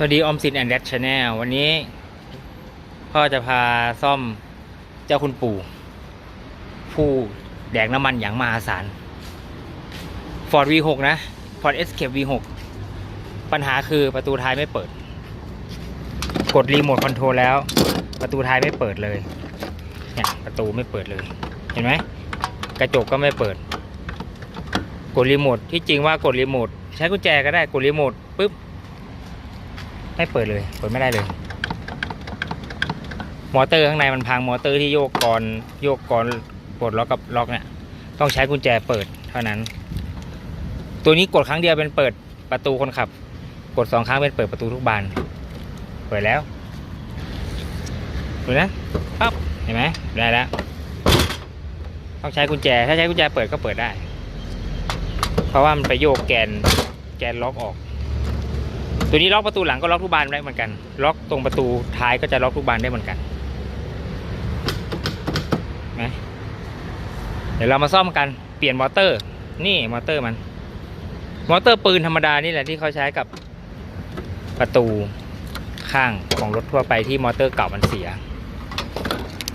สวัสดีออมสินแอนด์แดชชาแนลวันนี้พ่อจะพาซ่อมเจ้าคุณปู่ ผู้แดกน้ำมันอย่างมหาศาล Ford V6 นะ Ford Escape V6 ปัญหาคือประตูท้ายไม่เปิด กดรีโมทคอนโทรลแล้ว ประตูท้ายไม่เปิดเลยเนี่ยประตูไม่เปิดเลย เห็นไหมกระจกก็ไม่เปิด กดรีโมทที่จริงว่ากดรีโมทใช้กุญแจก็ได้กดรีโมทปุ๊บ ไม่เปิดเลย เปิดไม่ได้เลย มอเตอร์ข้างในมันพังมอเตอร์ที่โยกกรโยกกรปลดล็อกกับล็อกเนี่ย ต้องใช้กุญแจเปิดเท่านั้น ตัวนี้กดครั้งเดียวเป็นเปิดประตูคนขับ กดสองครั้งเป็นเปิดประตูทุกบาน เปิดแล้วดูนะปั๊บเห็นไหมได้แล้ว ต้องใช้กุญแจ ถ้าใช้กุญแจเปิดก็เปิดได้ เพราะว่ามันไปโยกแกนแกนล็อกออก ตัวนี้ล็อกประตูหลังก็ล็อกทุกบานได้เหมือนกัน ล็อกตรงประตูท้ายก็จะล็อกทุกบานได้เหมือนกันไหมเดี๋ยวเรามาซ่อมกันเปลี่ยนมอเตอร์ นี่มอเตอร์มัน มอเตอร์ปืนธรรมดานี่แหละที่เขาใช้กับประตูข้างของรถทั่วไปที่มอเตอร์เก่ามันเสีย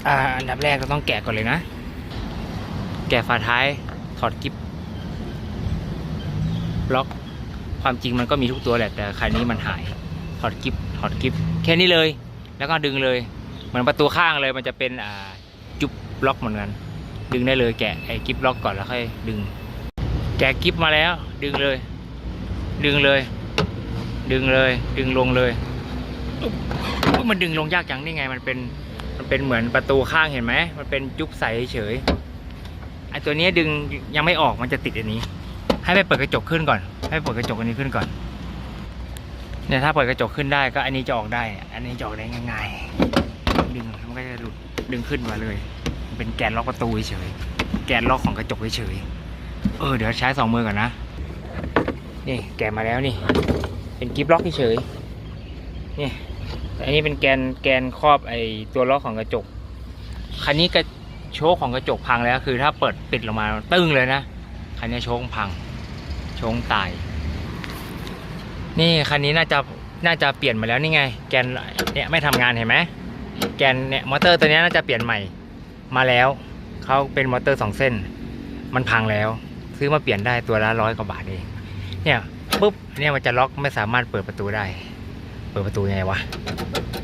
อ่า อันดับแรกเราต้องแกะก่อนเลยนะ แกะฝาท้ายถอดกิ๊บล็อก ความจริงมันก็มีทุกตัวแหละแต่คันนี้มันหายถอดกิ๊บถอดกิ๊บแค่นี้เลย แล้วก็ดึงเลยเหมือนประตูข้างเลยมันจะเป็นอ่าจุบล็อกเหมือนกัน ดึงได้เลยแกะไอ้กิ๊บล็อกก่อนแล้วค่อยดึง แกะกิ๊บมาแล้ว ดึงเลย ดึงเลย ดึงเลย ดึงลงเลยมันดึงลงยากจังนี่ไง มันเป็นมันเป็นเหมือนประตูข้างเห็นไหมมันเป็นจุบใสเฉยไอตัวนี้ดึงยังไม่ออกมันจะติดอันนี้ ให้ไปเปิดกระจกขึ้นก่อน ให้เปิดกระจกอันนี้ขึ้นก่อน เนี่ยถ้าเปิดกระจกขึ้นได้ก็อันนี้จะออกได้ อันนี้จะออกได้ง่ายๆดึงมันก็จะหลุดดึงขึ้นมาเลย เป็นแกนล็อกประตูเฉยแกนล็อกของกระจกเฉยเออเดี๋ยวใช้สองมือก่อนนะ นี่แกะมาแล้วนี่ เป็นกิฟล็อกเฉยนี่อันนี้เป็นแกนแกนครอบไอตัวล็อกของกระจก คันนี้กระโชคของกระจกพังแล้วคือ ถ้าเปิดปิดลงมาตึ้งเลยนะ คันนี้โชคพัง ชคตาย นี่คันนี้น่าจะน่าจะเปลี่ยนมาแล้วนี่ไง แกนเนี่ยไม่ทำงานเห็นไหมแกนเนี่ยมอเตอร์ตัวนี้น่าจะเปลี่ยนใหม่มาแล้วเขาเป็นมอเตอร์สองเส้น มันพังแล้ว ซื้อมาเปลี่ยนได้ตัวละร้อยกว่าบาทเอง เนี่ยปุ๊บเนี่ยมันจะล็อกไม่สามารถเปิดประตูได้ เปิดประตูยังไงวะ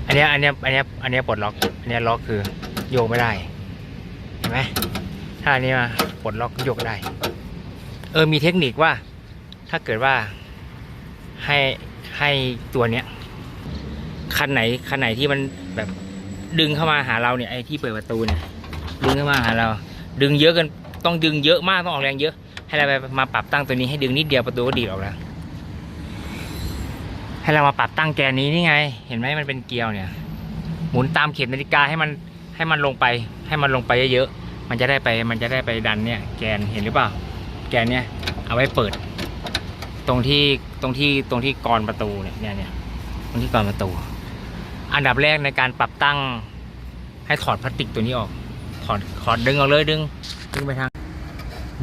อันนี้อันนี้อันนี้อันนี้ปลดล็อกอันนี้ล็อกคือโยกไม่ได้เห็นไหมถ้าอันนี้มาปลดล็อกโยกได้ เออมีเทคนิคว่า ถ้าเกิดว่าให้ให้ตัวเนี้ยคันไหนคันไหนที่มันแบบดึงเข้ามาหาเราเนี่ยไอ้ที่เปิดประตูเนี่ยดึงเข้ามาหาเรา ดึงเยอะกินต้องดึงเยอะมากต้องออกแรงเยอะ ให้เราไปมาปรับตั้งตัวนี้ให้ดึงนิดเดียวประตูก็ดีออกแล้วให้เรามาปรับตั้งแกนนี้นี่ไง เห็นไหมมันเป็นเกลียวเนี่ย หมุนตามเข็มนาฬิกาให้มันให้มันลงไป ให้มันลงไปเยอะๆมันจะได้ไปมันจะได้ไปดันเนี่ยแกนเห็นหรือเปล่า แกนเนี่ยเอาไว้เปิด ตรงที่ตรงที่ตรงที่กรประตูเนี่ยเนี่ยเนี่ยตรงที่กรประตู อันดับแรกในการปรับตั้งให้ถอดพลาสติกตัวนี้ออก ถอดถอดดึงออกเลยดึง ดึงไปทาง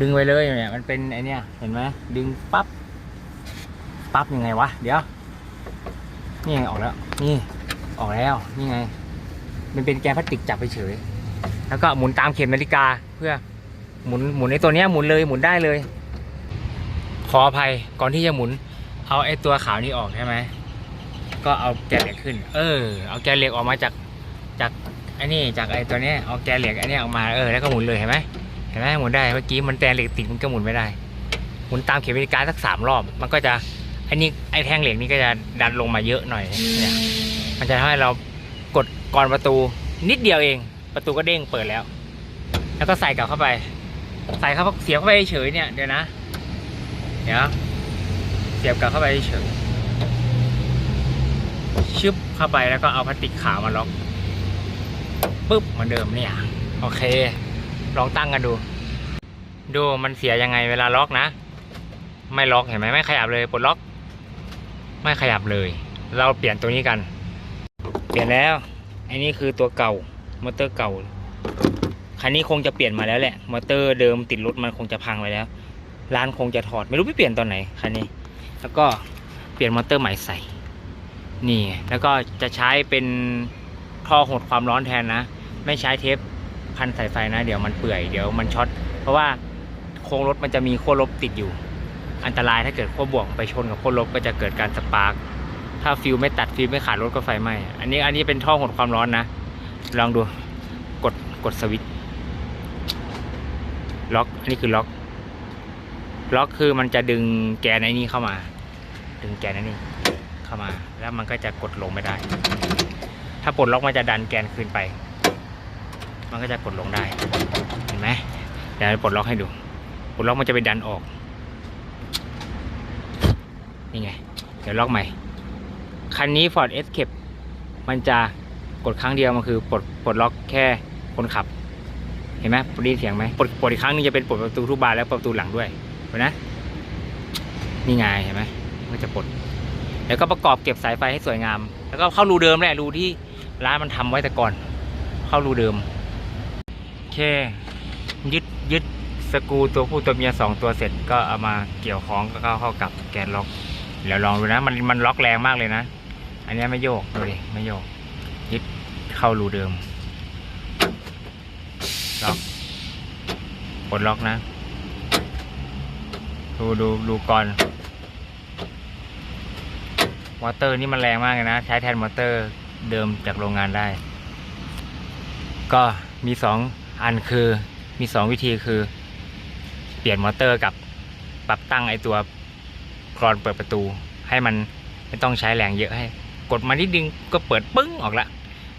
ดึงไปเลยเนี่ยมันเป็นไอเนี่ยเห็นไหมดึงปั๊บปั๊บยังไงวะ เดี๋ยว นี่ไงออกแล้ว นี่ออกแล้ว นี่ไง มันเป็นแกนพลาสติกจับไปเฉย แล้วก็หมุนตามเข็มนาฬิกาเพื่อหมุนหมุนในตัวเนี้ยหมุนเลยหมุนได้เลย ขออภัยก่อนที่จะหมุน เอาไอ้ตัวขาวนี้ออกใช่ไหมก็เอาแกนเหล็กขึ้น เออ เอาแกนเหล็กออกมาจากจากไอ้นี่จากไอ้ตัวเนี้ยเอาแกนเหล็กไอ้นี้ออกมาเออแล้วก็หมุนเลยเห็นไหมเห็นไหมหมุนได้เมื่อกี้มันแกนเหล็กติดมันก็หมุนไม่ได้ หมุนตามเข็มนาฬิกาสักสามรอบ มันก็จะไอ้นี่ไอ้แท่งเหล็กนี่ก็จะดันลงมาเยอะหน่อยเนี่ยมันจะทำให้เรากดกรประตูนิดเดียวเอง ประตูก็เด้งเปิดแล้ว แล้วก็ใส่กลับเข้าไป ใส่เข้าเสียบเข้าไปเฉยเนี่ยเดี๋ยวนะ เดี๋ยเสียบกลับเข้าไปเฉยชึบเข้าไปแล้วก็เอาพลาสติกขาวมาล็อกปุ๊บเหมือนเดิมเนี่ย โอเค ลองตั้งกันดู ดูมันเสียยังไงเวลาล็อกนะ ไม่ล็อกเห็นไหมไม่ขยับเลยปลดล็อก ไม่ขยับเลย เราเปลี่ยนตัวนี้กัน เปลี่ยนแล้วอันนี้คือตัวเก่ามอเตอร์เก่าคันนี้คงจะเปลี่ยนมาแล้วแหละมอเตอร์เดิมติดรถมันคงจะพังไปแล้ว ร้านคงจะถอดไม่รู้ไปเปลี่ยนตอนไหนคันนี้ แล้วก็เปลี่ยนมอเตอร์ใหม่ใส่ นี่ แล้วก็จะใช้เป็นท่อหดความร้อนแทนนะ ไม่ใช้เทปพันสายไฟนะ เดี๋ยวมันเปื่อยเดี๋ยวมันช็อต เพราะว่าโค้งรถมันจะมีขั้วลบติดอยู่ อันตรายถ้าเกิดขั้วบวกไปชนกับขั้วลบก็จะเกิดการสปาร์กถ้าฟิวไม่ตัดฟิวไม่ขาดรถก็ไฟไหม้ อันนี้อันนี้เป็นท่อหดความร้อนนะ ลองดู กดกดสวิตช์ล็อก อันนี้คือล็อก ล็อกคือมันจะดึงแกนไอ้นี่เข้ามา ดึงแกนไอ้นี่เข้ามา แล้วมันก็จะกดลงไม่ได้ ถ้าปลดล็อกมันจะดันแกนคืนไป มันก็จะกดลงได้ เห็นไหมเดี๋ยวปลดล็อกให้ดูปลดล็อกมันจะไปดันออก นี่ไง เดี๋ยวล็อกใหม่ คันนี้ Ford Escape มันจะกดครั้งเดียวมันคือปลดปลดล็อกแค่คนขับ เห็นไหมได้ยินเสียงไหมปลดปลดอีกครั้งนึงจะเป็นปลดประตูทุกบานและประตูหลังด้วย เห็นไหมนี่ไงเห็นไหมมันก็จะปลดแล้วก็ประกอบเก็บสายไฟให้สวยงาม แล้วก็เข้ารูเดิมแหละรูที่ร้านมันทำไว้แต่ก่อน เข้ารูเดิมโอเค ยึดยึดสกูตัวผู้ตัวเมียสองตัวเสร็จก็เอามาเกี่ยวของก็เข้าเข้ากับแกนล็อกเดี๋ยวลองดูนะ มันมันล็อกแรงมากเลยนะ อันนี้ไม่โยกดูดิไม่โยก ยึดเข้ารูเดิมล็อกปลดล็อกนะ ดูดูดูก่อน มอเตอร์นี่มันแรงมากเลยนะ ใช้แทนมอเตอร์เดิมจากโรงงานได้ ก็มีสองอันคือมีสองวิธีคือ เปลี่ยนมอเตอร์กับปรับตั้งไอตัวกรอนเปิดประตู ให้มันไม่ต้องใช้แรงเยอะให้ กดมานิดนึงก็เปิดปึ้งออกละ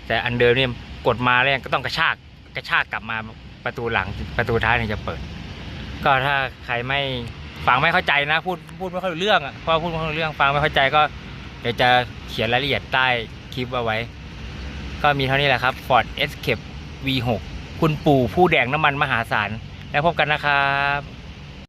แต่อันเดิมเนี่ยกดมาแรงก็ต้องกระชากกระชากกลับมาประตูหลังประตูท้ายเนี่ยจะเปิด ก็ถ้าใครไม่ ฟังไม่เข้าใจนะพูดพูดไม่ค่อยรู้เรื่องอะเพราะว่าพูดไม่ค่อยรู้เรื่องฟังไม่เข้าใจก็เดี๋ยวจะเขียนรายละเอียดใต้คลิปเอาไว้ ก็มีเท่านี้แหละครับ Ford Escape V6 คุณปู่ผู้แดงน้ำมันมหาศาลแล้วพบกันนะครับ